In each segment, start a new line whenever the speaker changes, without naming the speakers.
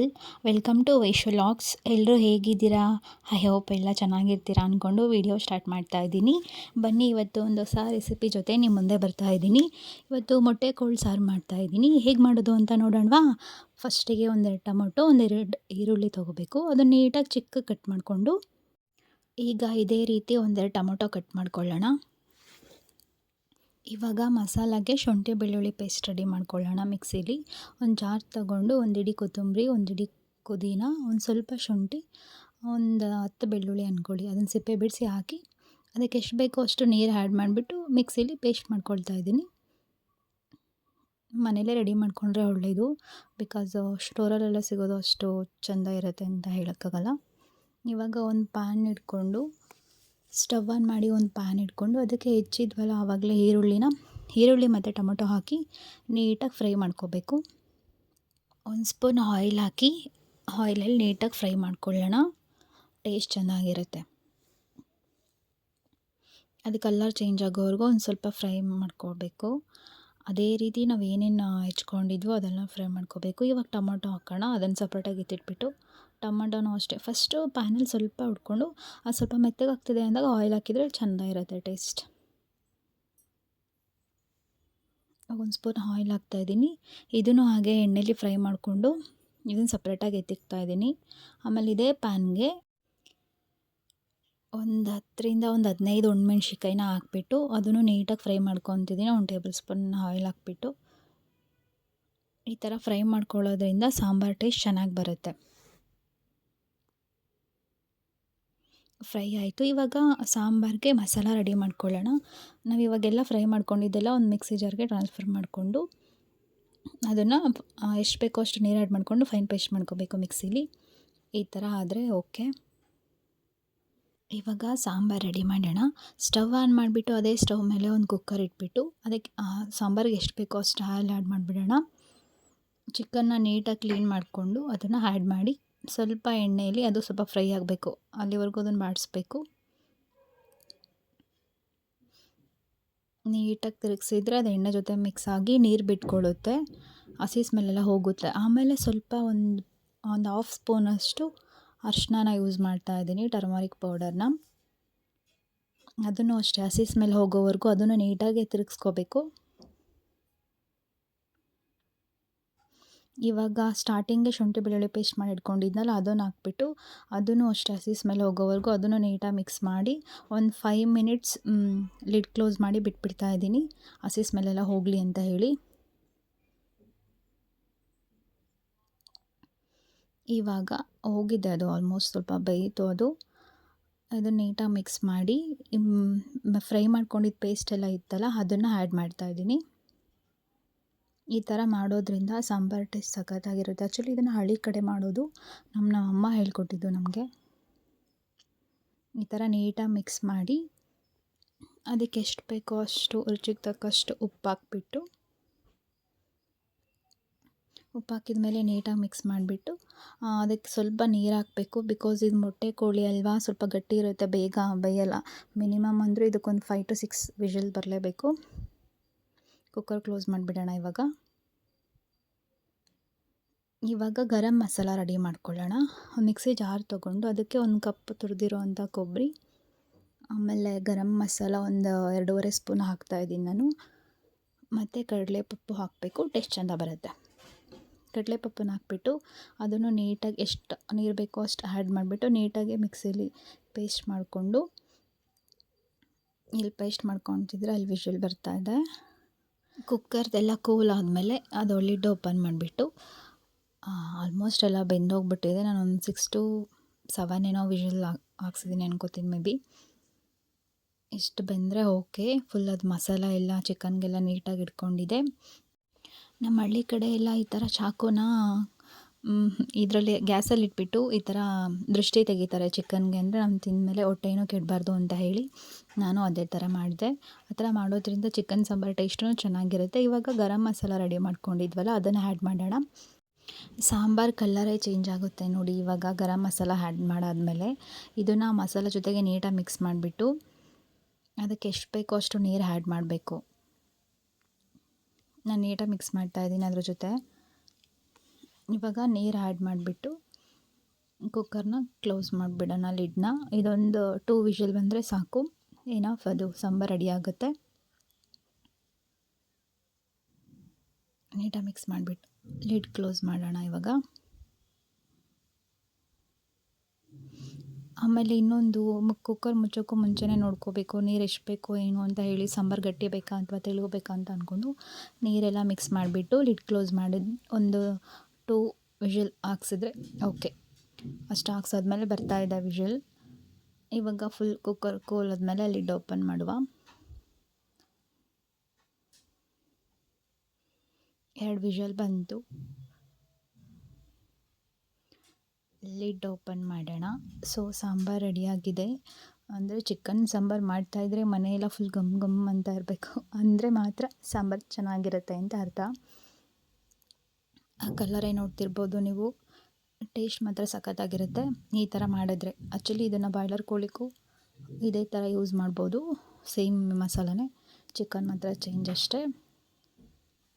All welcome to Vaishu logs ಎಲ್ಲರೂ ಹೇಗಿದ್ದೀರಾ? I hope ಎಲ್ಲ ಚೆನ್ನಾಗಿರ್ತೀರಾ ಅಂದ್ಕೊಂಡು ವಿಡಿಯೋ ಸ್ಟಾರ್ಟ್ ಮಾಡ್ತಾ ಇದ್ದೀನಿ. ಬನ್ನಿ, ಇವತ್ತು ಒಂದು ಹೊಸ ರೆಸಿಪಿ ಜೊತೆ ನಿಮ್ಮ ಮುಂದೆ ಬರ್ತಾ ಇದ್ದೀನಿ. ಇವತ್ತು ಮೊಟ್ಟೆ ಕೋಳ್ ಸಾರು ಮಾಡ್ತಾ ಇದ್ದೀನಿ. ಹೇಗೆ ಮಾಡೋದು ಅಂತ ನೋಡೋಣವಾ? ಫಸ್ಟಿಗೆ ಒಂದೆರಡು ಟೊಮೊಟೊ, ಒಂದೆರಡು ಈರುಳ್ಳಿ ತೊಗೋಬೇಕು. ಅದನ್ನು ನೀಟಾಗಿ ಚಿಕ್ಕ ಕಟ್ ಮಾಡಿಕೊಂಡು ಈಗ ಇದೇ ರೀತಿ ಒಂದೆರಡು ಟೊಮೊಟೊ ಕಟ್ ಮಾಡ್ಕೊಳ್ಳೋಣ. ಇವಾಗ ಮಸಾಲಾಗೆ ಶುಂಠಿ ಬೆಳ್ಳುಳ್ಳಿ ಪೇಸ್ಟ್ ರೆಡಿ ಮಾಡ್ಕೊಳ್ಳೋಣ ಮಿಕ್ಸಿಲಿ ಒಂದು ಜಾರ್ ತಗೊಂಡು ಒಂದು ಇಡೀ ಕೊತ್ತಂಬರಿ, ಒಂದು ಇಡೀ ಪುದೀನ, ಒಂದು ಸ್ವಲ್ಪ ಶುಂಠಿ, ಒಂದು ಹತ್ತು ಬೆಳ್ಳುಳ್ಳಿ ಅಂದ್ಕೊಳ್ಳಿ ಅದನ್ನು ಸಿಪ್ಪೆ ಬಿಡಿಸಿ ಹಾಕಿ ಅದಕ್ಕೆ ಎಷ್ಟು ಬೇಕೋ ಅಷ್ಟು ನೀರು ಆ್ಯಡ್ ಮಾಡಿಬಿಟ್ಟು ಮಿಕ್ಸಿಲಿ ಪೇಸ್ಟ್ ಮಾಡ್ಕೊಳ್ತಾ ಇದ್ದೀನಿ. ಮನೇಲೇ ರೆಡಿ ಮಾಡಿಕೊಂಡ್ರೆ ಒಳ್ಳೆಯದು ಬಿಕಾಸ್ ಸ್ಟೋರಲ್ಲೆಲ್ಲ ಸಿಗೋದು ಅಷ್ಟು ಚೆಂದ ಇರುತ್ತೆ ಅಂತ ಹೇಳೋಕ್ಕಾಗಲ್ಲ. ಇವಾಗ ಒಂದು ಪ್ಯಾನ್ ಇಟ್ಕೊಂಡು ಸ್ಟವ್ ಆನ್ ಮಾಡಿ ಒಂದು ಪ್ಯಾನ್ ಇಟ್ಕೊಂಡು ಅದಕ್ಕೆ ಹೆಚ್ಚಿದ್ವಲ್ಲ ಆವಾಗಲೇ ಈರುಳ್ಳಿನ, ಈರುಳ್ಳಿ ಮತ್ತು ಟೊಮೊಟೊ ಹಾಕಿ ನೀಟಾಗಿ ಫ್ರೈ ಮಾಡ್ಕೋಬೇಕು. ಒಂದು ಸ್ಪೂನ್ ಆಯಿಲ್ ಹಾಕಿ, ಆಯಿಲಲ್ಲಿ ನೀಟಾಗಿ ಫ್ರೈ ಮಾಡ್ಕೊಳ್ಳೋಣ. ಟೇಸ್ಟ್ ಚೆನ್ನಾಗಿರುತ್ತೆ. ಅದು ಕಲರ್ ಚೇಂಜ್ ಆಗೋವರೆಗೂ ಒಂದು ಸ್ವಲ್ಪ ಫ್ರೈ ಮಾಡ್ಕೋಬೇಕು ಅದೇ ರೀತಿ ನಾವು ಏನೇನು ಹೆಚ್ಕೊಂಡಿದ್ವೋ ಅದೆಲ್ಲ ಫ್ರೈ ಮಾಡ್ಕೋಬೇಕು ಇವಾಗ ಟೊಮೊಟೊ ಹಾಕೋಣ, ಅದನ್ನು ಸಪ್ರೇಟಾಗಿ ಎತ್ತಿಟ್ಬಿಟ್ಟು ಟೊಮೊಟೊನೂ ಅಷ್ಟೇ. ಫಸ್ಟು ಪ್ಯಾನಲ್ಲಿ ಸ್ವಲ್ಪ ಹುಡ್ಕೊಂಡು ಅದು ಸ್ವಲ್ಪ ಮೆತ್ತಗಾಗ್ತಿದೆ ಅಂದಾಗ ಆಯಿಲ್ ಹಾಕಿದರೆ ಚೆಂದ ಇರುತ್ತೆ ಟೇಸ್ಟ್. ಒಂದು ಸ್ಪೂನ್ ಆಯಿಲ್ ಹಾಕ್ತಾಯಿದ್ದೀನಿ ಇದನ್ನು ಹಾಗೆ ಎಣ್ಣೆಲಿ ಫ್ರೈ ಮಾಡಿಕೊಂಡು ಇದನ್ನು ಸಪ್ರೇಟಾಗಿ ಎತ್ತಿಕ್ತಾ ಇದ್ದೀನಿ. ಆಮೇಲೆ ಇದೇ ಪ್ಯಾನ್ಗೆ ಒಂದು ಹತ್ತರಿಂದ ಒಂದು ಹದಿನೈದು ಒಣಮೆಣ್ಸಿಕಾಯಿನ ಹಾಕ್ಬಿಟ್ಟು ಅದನ್ನು ನೀಟಾಗಿ ಫ್ರೈ ಮಾಡ್ಕೊತಿದ್ದೀನಿ. ಒಂದು ಟೇಬಲ್ ಸ್ಪೂನ್ ಆಯಿಲ್ ಹಾಕ್ಬಿಟ್ಟು ಈ ಥರ ಫ್ರೈ ಮಾಡ್ಕೊಳ್ಳೋದ್ರಿಂದ ಸಾಂಬಾರು ಟೇಸ್ಟ್ ಚೆನ್ನಾಗಿ ಬರುತ್ತೆ. ಫ್ರೈ ಆಯಿತು. ಇವಾಗ ಸಾಂಬಾರಿಗೆ ಮಸಾಲ ರೆಡಿ ಮಾಡ್ಕೊಳ್ಳೋಣ. ನಾವು ಇವಾಗೆಲ್ಲ ಫ್ರೈ ಮಾಡ್ಕೊಂಡಿದ್ದೆಲ್ಲ ಒಂದು ಮಿಕ್ಸಿ ಜಾರ್ಗೆ ಟ್ರಾನ್ಸ್ಫರ್ ಮಾಡಿಕೊಂಡು ಅದನ್ನು ಎಷ್ಟು ಬೇಕೋ ಅಷ್ಟು ನೀರು ಆ್ಯಡ್ ಮಾಡಿಕೊಂಡು ಫೈನ್ ಪೇಸ್ಟ್ ಮಾಡ್ಕೋಬೇಕು ಮಿಕ್ಸಿಲಿ. ಈ ಥರ ಆದರೆ ಓಕೆ. ಇವಾಗ ಸಾಂಬಾರು ರೆಡಿ ಮಾಡೋಣ. ಸ್ಟವ್ ಆನ್ ಮಾಡಿಬಿಟ್ಟು ಅದೇ ಸ್ಟವ್ ಮೇಲೆ ಒಂದು ಕುಕ್ಕರ್ ಇಟ್ಬಿಟ್ಟು ಅದಕ್ಕೆ ಸಾಂಬಾರಿಗೆ ಎಷ್ಟು ಬೇಕೋ ಅಷ್ಟು ಆಯಿಲ್ ಆ್ಯಡ್ ಮಾಡಿಬಿಡೋಣ. ಚಿಕನ್ನ ನೀಟಾಗಿ ಕ್ಲೀನ್ ಮಾಡಿಕೊಂಡು ಅದನ್ನು ಆ್ಯಡ್ ಮಾಡಿ ಸ್ವಲ್ಪ ಎಣ್ಣೆಯಲ್ಲಿ ಅದು ಸ್ವಲ್ಪ ಫ್ರೈ ಆಗಬೇಕು. ಅಲ್ಲಿವರೆಗೂ ಅದನ್ನು ಬಾಡಿಸ್ಬೇಕು ನೀಟಾಗಿ ತಿರುಗಿಸಿದ್ರೆ ಅದು ಎಣ್ಣೆ ಜೊತೆ ಮಿಕ್ಸ್ ಆಗಿ ನೀರು ಬಿಟ್ಕೊಳ್ಳುತ್ತೆ ಹಸಿ ಸ್ಮೆಲ್ಲೆಲ್ಲ ಹೋಗುತ್ತೆ. ಆಮೇಲೆ ಸ್ವಲ್ಪ ಒಂದು ಒಂದು ಹಾಫ್ ಸ್ಪೂನಷ್ಟು ಅರ್ಶಿನ ಯೂಸ್ ಮಾಡ್ತಾ ಇದ್ದೀನಿ ಟರ್ಮರಿಕ್ ಪೌಡರ್ನ ಅದನ್ನು ಅಷ್ಟೇ, ಹಸಿ ಸ್ಮೆಲ್ ಹೋಗೋವರೆಗೂ ಅದನ್ನು ನೀಟಾಗಿ ತಿರುಗಿಸ್ಕೋಬೇಕು. ಇವಾಗ ಸ್ಟಾರ್ಟಿಂಗೆ ಶುಂಠಿ ಬೆಳ್ಳುಳ್ಳಿ ಪೇಸ್ಟ್ ಮಾಡಿ ಇಟ್ಕೊಂಡಿದ್ನಲ್ಲ, ಅದನ್ನು ಹಾಕ್ಬಿಟ್ಟು ಅದನ್ನು ಅಷ್ಟೇ ಹಸಿ ಸ್ಮೆಲ್ ಹೋಗೋವರೆಗೂ ಅದನ್ನು ನೀಟಾಗಿ ಮಿಕ್ಸ್ ಮಾಡಿ ಒಂದು ಫೈವ್ ಮಿನಿಟ್ಸ್ ಲಿಡ್ ಕ್ಲೋಸ್ ಮಾಡಿ ಬಿಟ್ಬಿಡ್ತಾ ಇದ್ದೀನಿ. ಹಸಿ ಸ್ಮೆಲ್ಲೆಲ್ಲ ಹೋಗಲಿ ಅಂತ ಹೇಳಿ. ಇವಾಗ ಹೋಗಿದೆ ಅದು ಆಲ್ಮೋಸ್ಟ್ ಸ್ವಲ್ಪ ಬೇಯಿತು ಅದು. ಅದನ್ನು ನೀಟಾಗಿ ಮಿಕ್ಸ್ ಮಾಡಿ ಫ್ರೈ ಮಾಡ್ಕೊಂಡಿದ್ದ ಪೇಸ್ಟ್ ಎಲ್ಲ ಇತ್ತಲ್ಲ, ಅದನ್ನು ಆ್ಯಡ್ ಮಾಡ್ತಾಯಿದ್ದೀನಿ ಈ ಥರ ಮಾಡೋದ್ರಿಂದ ಸಾಂಬಾರು ಟೇಸ್ಟ್ ಸಖತ್ತಾಗಿರುತ್ತೆ. ಆ್ಯಕ್ಚುಲಿ ಇದನ್ನು ಹಳ್ಳಿ ಕಡೆ ಮಾಡೋದು ನಮ್ಮ ನಮ್ಮ ಅಮ್ಮ ಹೇಳ್ಕೊಟ್ಟಿದ್ದು ನಮಗೆ. ಈ ಥರ ನೀಟಾಗಿ ಮಿಕ್ಸ್ ಮಾಡಿ ಅದಕ್ಕೆ ಎಷ್ಟು ಬೇಕೋ ಅಷ್ಟು ರುಚಿಗೆ ತಕ್ಕಷ್ಟು ಉಪ್ಪು ಹಾಕ್ಬಿಟ್ಟು, ಉಪ್ಪು ಹಾಕಿದ ಮೇಲೆ ನೀಟಾಗಿ ಮಿಕ್ಸ್ ಮಾಡಿಬಿಟ್ಟು ಅದಕ್ಕೆ ಸ್ವಲ್ಪ ನೀರು ಹಾಕಬೇಕು. ಬಿಕಾಸ್ ಇದು ಮೊಟ್ಟೆ ಕೋಳಿ ಅಲ್ವಾ, ಸ್ವಲ್ಪ ಗಟ್ಟಿ ಇರುತ್ತೆ, ಬೇಗ ಬೇಯಲ್ಲ. ಮಿನಿಮಮ್ ಅಂದರೂ ಇದಕ್ಕೊಂದು ಫೈವ್ ಟು ಸಿಕ್ಸ್ ವಿಷಲ್ ಬರಲೇಬೇಕು. ಕುಕ್ಕರ್ ಕ್ಲೋಸ್ ಮಾಡಿಬಿಡೋಣ ಇವಾಗ. ಇವಾಗ ಗರಂ ಮಸಾಲ ರೆಡಿ ಮಾಡ್ಕೊಳ್ಳೋಣ. ಮಿಕ್ಸಿ ಜಾರ್ ತೊಗೊಂಡು ಅದಕ್ಕೆ ಒಂದು ಕಪ್ ತುರಿದಿರೋ ಅಂಥ ಕೊಬ್ಬರಿ, ಆಮೇಲೆ ಗರಂ ಮಸಾಲ ಒಂದು ಎರಡೂವರೆ ಸ್ಪೂನ್ ಹಾಕ್ತಾಯಿದ್ದೀನಿ ನಾನು. ಮತ್ತು ಕಡಲೆಪಪ್ಪು ಹಾಕಬೇಕು, ಟೇಸ್ಟ್ ಚೆಂದ ಬರುತ್ತೆ. ಕಡಲೆಪಪ್ಪನ್ನ ಹಾಕ್ಬಿಟ್ಟು ಅದನ್ನು ನೀಟಾಗಿ ಎಷ್ಟು ನೀರು ಬೇಕೋ ಅಷ್ಟು ಆ್ಯಡ್ ಮಾಡಿಬಿಟ್ಟು ನೀಟಾಗಿ ಮಿಕ್ಸಿಲಿ ಪೇಸ್ಟ್ ಮಾಡಿಕೊಂಡು, ಇಲ್ಲಿ ಪೇಸ್ಟ್ ಮಾಡ್ಕೊತಿದ್ರೆ ಅಲ್ಲಿ ವಿಷಲ್ ಬರ್ತಾಯಿದೆ ಕುಕ್ಕರ್ದೆಲ್ಲ ಕೂಲ್ ಆದಮೇಲೆ ಅದು ಲಿಡ್ ಓಪನ್ ಮಾಡಿಬಿಟ್ಟು ಆಲ್ಮೋಸ್ಟ್ ಎಲ್ಲ ಬೆಂದೋಗ್ಬಿಟ್ಟಿದೆ. ನಾನು ಒಂದು ಸಿಕ್ಸ್ ಟು ಸೆವೆನ್ ಏನೋ ವಿಷಲ್ ಹಾಕ್ಸಿದ್ದೀನಿ ಅನ್ಕೋತೀನಿ ಮೇ ಬಿ ಇಷ್ಟು ಬೆಂದರೆ ಓಕೆ ಫುಲ್ ಅದು ಮಸಾಲ ಎಲ್ಲ ಚಿಕನ್ಗೆಲ್ಲ ನೀಟಾಗಿ ಇಟ್ಕೊಂಡಿದೆ. ನಮ್ಮ ಹಳ್ಳಿ ಕಡೆ ಎಲ್ಲ ಈ ಥರ ಚಾಕುನ ಇದರಲ್ಲಿ ಗ್ಯಾಸಲ್ಲಿ ಇಟ್ಬಿಟ್ಟು ಈ ಥರ ದೃಷ್ಟಿ ತೆಗಿತಾರೆ ಚಿಕನ್ಗೆ ಅಂದರೆ ನಾನು ತಿಂದಮೇಲೆ ಹೊಟ್ಟೆ ಕೆಡಬಾರ್ದು ಅಂತ ಹೇಳಿ ನಾನು ಅದೇ ಥರ ಮಾಡಿದೆ. ಆ ಥರ ಮಾಡೋದ್ರಿಂದ ಚಿಕನ್ ಸಾಂಬಾರು ಟೇಸ್ಟೂ ಚೆನ್ನಾಗಿರುತ್ತೆ. ಇವಾಗ ಗರಂ ಮಸಾಲ ರೆಡಿ ಮಾಡ್ಕೊಂಡಿದ್ವಲ್ಲ, ಅದನ್ನು ಆ್ಯಡ್ ಮಾಡೋಣ. ಸಾಂಬಾರು ಕಲ್ಲರೇ ಚೇಂಜ್ ಆಗುತ್ತೆ ನೋಡಿ ಇವಾಗ ಗರಂ ಮಸಾಲ ಆ್ಯಡ್ ಮಾಡಾದಮೇಲೆ. ಇದನ್ನು ಮಸಾಲ ಜೊತೆಗೆ ನೀಟಾಗಿ ಮಿಕ್ಸ್ ಮಾಡಿಬಿಟ್ಟು ಅದಕ್ಕೆ ಎಷ್ಟು ಬೇಕೋ ಅಷ್ಟು ನೀರು ಆ್ಯಡ್ ಮಾಡಬೇಕು. ನಾನು ನೀಟಾಗಿ ಮಿಕ್ಸ್ ಮಾಡ್ತಾಯಿದ್ದೀನಿ ಅದ್ರ ಜೊತೆ. ಇವಾಗ ನೀರು ಆ್ಯಡ್ ಮಾಡಿಬಿಟ್ಟು ಕುಕ್ಕರ್ನ ಕ್ಲೋಸ್ ಮಾಡಿಬಿಡೋಣ ಲಿಡ್ನ ಇದೊಂದು ಟೂ ವಿಷಲ್ ಬಂದರೆ ಸಾಕು. ಏನಫ್ ಅದು ಸಾಂಬಾರು ರೆಡಿ ಆಗುತ್ತೆ. ನೀಟಾಗಿ ಮಿಕ್ಸ್ ಮಾಡಿಬಿಟ್ಟು ಲಿಡ್ ಕ್ಲೋಸ್ ಮಾಡೋಣ ಇವಾಗ. ಆಮೇಲೆ ಇನ್ನೊಂದು ಕುಕ್ಕರ್ ಮುಚ್ಚೋಕ್ಕೂ ಮುಂಚೆನೇ ನೋಡ್ಕೋಬೇಕು. ನೀರು ಎಷ್ಟು ಬೇಕು, ಏನು ಅಂತ ಹೇಳಿ ಸಾಂಬಾರು ಗಟ್ಟಿ ಬೇಕಾ ಅಥವಾ ತೆಳು ಬೇಕಾ ಅಂತ ಅಂದ್ಕೊಂಡು ನೀರೆಲ್ಲ ಮಿಕ್ಸ್ ಮಾಡಿಬಿಟ್ಟು ಲಿಡ್ ಕ್ಲೋಸ್ ಮಾಡಿದ ಒಂದು ಟೂ ವಿಷಲ್ ಹಾಕ್ಸಿದ್ರೆ ಓಕೆ. ಅಷ್ಟು ಹಾಕ್ಸಾದ್ಮೇಲೆ ಬರ್ತಾ ಇದೆ ವಿಷಲ್. ಇವಾಗ ಫುಲ್ ಕುಕ್ಕರ್ ಕೋಲಾದ್ಮೇಲೆ ಲಿಡ್ ಓಪನ್ ಮಾಡುವ. ಎರಡು ವಿಷಲ್ ಬಂತು. ಲಿಡ್ ಓಪನ್ ಮಾಡೋಣ. ಸೊ ಸಾಂಬಾರು ರೆಡಿಯಾಗಿದೆ ಅಂದರೆ ಚಿಕನ್ ಸಾಂಬಾರು ಮಾಡ್ತಾಯಿದ್ರೆ ಮನೆಯೆಲ್ಲ ಫುಲ್ ಗಮ್ ಗಮ್ ಅಂತ ಇರಬೇಕು. ಅಂದರೆ ಮಾತ್ರ ಸಾಂಬಾರು ಚೆನ್ನಾಗಿರುತ್ತೆ ಅಂತ ಅರ್ಥ. ಕಲರೇ ನೋಡ್ತಿರ್ಬೋದು ನೀವು. ಟೇಸ್ಟ್ ಮಾತ್ರ ಸಖತ್ತಾಗಿರುತ್ತೆ. ಈ ಥರ ಮಾಡಿದ್ರೆ. ಆ್ಯಕ್ಚುಲಿ ಇದನ್ನು ಬಾಯ್ಲರ್ ಕೋಳಿಗೂ ಇದೇ ಥರ ಯೂಸ್ ಮಾಡ್ಬೋದು. ಸೇಮ್ ಮಸಾಲನೇ. ಚಿಕನ್ ಮಾತ್ರ ಚೇಂಜ್ ಅಷ್ಟೇ.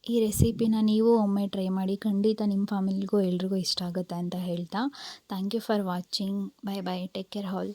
ಈ ರೆಸಿಪಿನ ನೀವು ಒಮ್ಮೆ ಟ್ರೈ ಮಾಡಿ ಖಂಡಿತ ನಿಮ್ಮ ಫ್ಯಾಮಿಲಿಗೂ ಎಲ್ರಿಗೂ ಇಷ್ಟ ಆಗುತ್ತೆ ಅಂತ ಹೇಳ್ತಾ. Thank you for watching bye bye take care hall